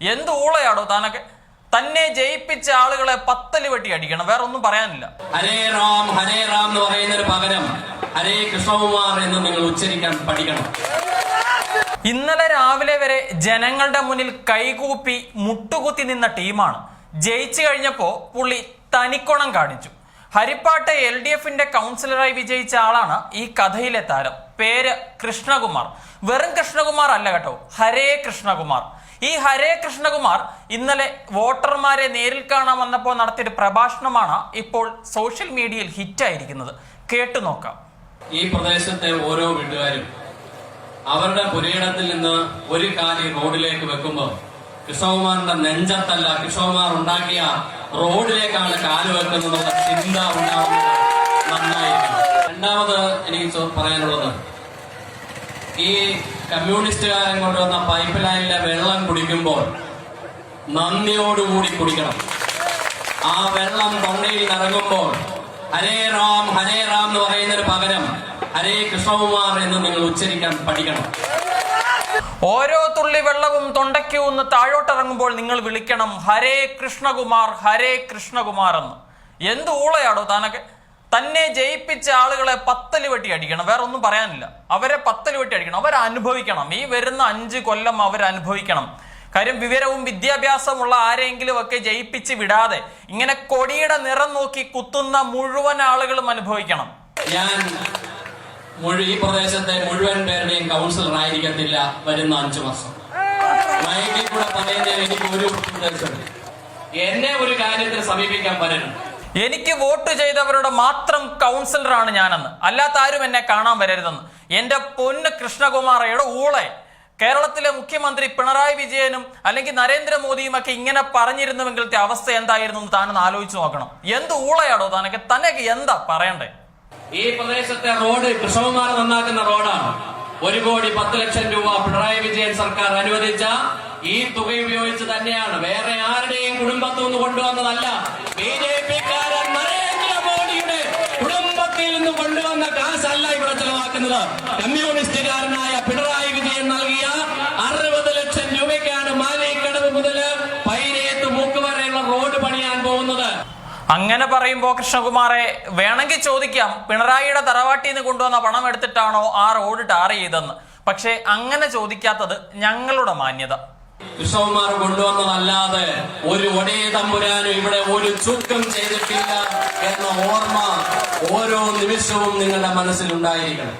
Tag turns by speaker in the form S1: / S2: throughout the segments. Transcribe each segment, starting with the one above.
S1: എന്ത് ഊളയാടോ താനൊക്കെ? തന്നെ ജയിപ്പിച്ച ആളുകളെ പത്തൽ വെട്ടി അടിക്കണം. വേറെ ഒന്നും പറയാനില്ല.
S2: ഹരേ റാം ഹരേ റാം എന്ന് പറയുന്ന ഒരു പകരം ഹരേ കൃഷ്ണകുമാർ എന്ന് നിങ്ങൾ ഉച്ചരിക്കാൻ പഠിക്കണം.
S1: ഇന്നലെ രാവിലെ വരെ ജനങ്ങളുടെ മുന്നിൽ കൈകൂപ്പി മുട്ടുകുത്തി നിന്ന ടീമാണ്. ജയിച്ചു കഴിഞ്ഞപ്പോ പുള്ളി തനിക്കുണം കാണിച്ചു. ഹരിപ്പാട്ട് എൽ ഡി എഫിന്റെ കൗൺസിലറായി വിജയിച്ച ആളാണ് ഈ കഥയിലെ താരം. പേര് കൃഷ്ണകുമാർ. വെറും കൃഷ്ണകുമാർ അല്ല കേട്ടോ ഹരേ കൃഷ്ണകുമാർ. ഈ ഹരേ കൃഷ്ണകുമാർ ഇന്നലെ വോട്ടർമാരെ നേരിൽ കാണാൻ വന്നപ്പോൾ നടത്തിയൊരു പ്രഭാഷണമാണ് ഇപ്പോൾ സോഷ്യൽ മീഡിയയിൽ ഹിറ്റായിരിക്കുന്നത്. കേട്ടു നോക്കാം.
S2: ഈ പ്രദേശത്തെ ഓരോ വീട്ടുകാരും അവരുടെ പുരയിടത്തിൽ നിന്ന് ഒരു കാലി റോഡിലേക്ക് വെക്കുമ്പോൾ കൃഷ്ണകുമാറിന്റെ നെഞ്ചത്തല്ല കൃഷ്ണകുമാർ ഉണ്ടാക്കിയ റോഡിലേക്കാണ് കാൽ വെക്കുന്നത് ചിന്ത ഉണ്ടാവുന്നത് നന്നായിരിക്കും രണ്ടാമത് എനിക്ക് പറയാനുള്ളത് ഈ കമ്മ്യൂണിസ്റ്റുകാരൻ കൊണ്ടുവന്ന പൈപ്പ് ലൈനിലെ വെള്ളം കുടിക്കുമ്പോൾ നന്ദിയോടുകൂടി കുടിക്കണം. ആ വെള്ളം തൊണ്ടയിൽ നിറങ്ങുമ്പോൾ ഹരേ റാം ഹരേ റാം എന്ന് പറയുന്നതിന് പകരം ഹരേ കൃഷ്ണകുമാർ എന്ന് നിങ്ങൾ ഉച്ചരിക്കാൻ പഠിക്കണം.
S1: ഓരോ തുള്ളി വെള്ളവും തൊണ്ടയ്ക്ക് ഒന്ന് താഴോട്ടിറങ്ങുമ്പോൾ നിങ്ങൾ വിളിക്കണം ഹരേ കൃഷ്ണകുമാർ ഹരേ കൃഷ്ണകുമാർ എന്ന്. എന്ത് ഊളയാടോ താനൊക്കെ? തന്നെ ജയിപ്പിച്ച ആളുകളെ പത്തൽ വെട്ടി അടിക്കണം. വേറെ ഒന്നും പറയാനില്ല. അവരെ പത്തൽ വെട്ടി അടിക്കണം. അവർ അനുഭവിക്കണം. ഈ വരുന്ന അഞ്ച് കൊല്ലം അവർ അനുഭവിക്കണം. കാര്യം വിവരവും വിദ്യാഭ്യാസമുള്ള ആരെങ്കിലും ഒക്കെ ജയിപ്പിച്ച് വിടാതെ ഇങ്ങനെ കൊടിയുടെ നിറം നോക്കി കുത്തുന്ന മുഴുവൻ ആളുകളും അനുഭവിക്കണം.
S2: ഞാൻ ഈ പ്രദേശത്തെ മുഴുവൻ പേരുടെയും കൗൺസിലർ ആയിരിക്കത്തില്ല വരുന്ന അഞ്ചു മാസം. ഒരു എന്നെ ഒരു കാര്യത്തിന് സമീപിക്കാൻ വരണം
S1: എനിക്ക് വോട്ട് ചെയ്തവരുടെ മാത്രം കൗൺസിലറാണ് ഞാനെന്ന്. അല്ലാത്ത ആരും എന്നെ കാണാൻ വരരുതെന്ന്. എന്റെ പൊന്ന് കൃഷ്ണകുമാറയുടെ ഊളെ കേരളത്തിലെ മുഖ്യമന്ത്രി പിണറായി വിജയനും അല്ലെങ്കിൽ നരേന്ദ്രമോദിയും ഒക്കെ ഇങ്ങനെ പറഞ്ഞിരുന്നുവെങ്കിലത്തെ അവസ്ഥ എന്തായിരുന്നു എന്ന് താനൊന്ന് ആലോചിച്ച് നോക്കണം. എന്ത് ഊളയാടോ താനൊക്കെ? തന്നെയൊക്കെ എന്താ പറയണ്ടേ?
S2: ഈ പ്രദേശത്തെ റോഡ് കൃഷ്ണകുമാർ നന്നാക്കുന്ന റോഡാണ്. ഒരു കോടി പത്ത് ലക്ഷം രൂപ പിണറായി വിജയൻ സർക്കാർ അനുവദിച്ച ഈ തുക ഉപയോഗിച്ച് തന്നെയാണ് വേറെ ആരുടെയും കുടുംബത്തു നിന്ന് കൊണ്ടുവന്നതല്ല. ബി ജെ പിക്കാരൻ നരേന്ദ്രമോദിയുടെ കുടുംബത്തിൽ നിന്ന് കൊണ്ടുവന്ന കാശല്ല ഇവിടെ ചെലവാക്കുന്നത്. കമ്മ്യൂണിസ്റ്റുകാരനായ പിണറായി വിജയൻ നൽകിയ അറുപത് ലക്ഷം രൂപയ്ക്കാണ് മാലിക്കടവ് മുതൽ പൈരേത്ത് മൂക്ക് വരെയുള്ള റോഡ് പണിയാൻ പോകുന്നത്.
S1: അങ്ങനെ പറയുമ്പോ കൃഷ്ണകുമാറെ വേണമെങ്കിൽ ചോദിക്കാം പിണറായിയുടെ തറവാട്ടിൽ നിന്ന് കൊണ്ടുവന്ന പണം എടുത്തിട്ടാണോ ആ റോഡ് ടാർ ചെയ്തെന്ന് പക്ഷേ അങ്ങനെ ചോദിക്കാത്തത് ഞങ്ങളുടെ മാന്യത.
S2: കൃഷ്ണകുമാർ കൊണ്ടുവന്നതല്ലാതെ ഒരു ഒടേ തമ്പുരാനും ഇവിടെ ഒരു ചുക്കം ചെയ്തിട്ടില്ല എന്ന ഓർമ്മ ഓരോ നിമിഷവും നിങ്ങളുടെ മനസ്സിലുണ്ടായിരിക്കണം.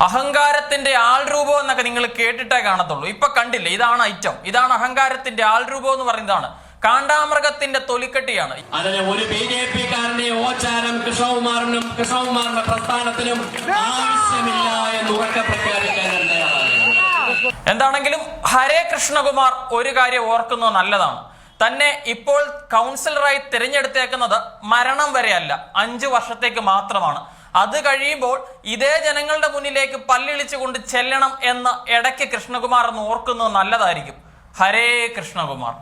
S1: അഹങ്കാരത്തിന്റെ ആൾരൂപം എന്നൊക്കെ നിങ്ങൾ കേട്ടിട്ടേ കാണത്തുള്ളൂ. ഇപ്പൊ കണ്ടില്ലേ? ഇതാണ് ഐറ്റം. ഇതാണ് അഹങ്കാരത്തിന്റെ ആൾ ആൾരൂപം എന്ന് പറയുന്നതാണ്. കാണ്ടാമൃഗത്തിന്റെ തൊലിക്കെട്ടിയാണ്.
S2: അതിന് ഒരു ബി ജെ പി കാരന്റെ ഓച്ചാരം കൃഷ്ണകുമാറിനും കൃഷ്ണകുമാറിന്റെ പ്രസ്ഥാനത്തിനും ആവശ്യമില്ല എന്ന് ഉറക്കെ പ്രഖ്യാപിക്കാൻ ഞാൻ തയ്യാറാണ്
S1: എന്താണെങ്കിലും ഹരേ കൃഷ്ണകുമാർ ഒരു കാര്യം ഓർക്കുന്നത് നല്ലതാണ്. തന്നെ ഇപ്പോൾ കൗൺസിലറായി തിരഞ്ഞെടുത്തേക്കുന്നത് മരണം വരെയല്ല അഞ്ചു വർഷത്തേക്ക് മാത്രമാണ്. അത് കഴിയുമ്പോൾ ഇതേ ജനങ്ങളുടെ മുന്നിലേക്ക് പല്ലിളിച്ചുകൊണ്ട് ചെല്ലണം എന്ന് ഇടയ്ക്ക് കൃഷ്ണകുമാർ എന്ന് ഓർക്കുന്നത് നല്ലതായിരിക്കും. ഹരേ കൃഷ്ണകുമാർ.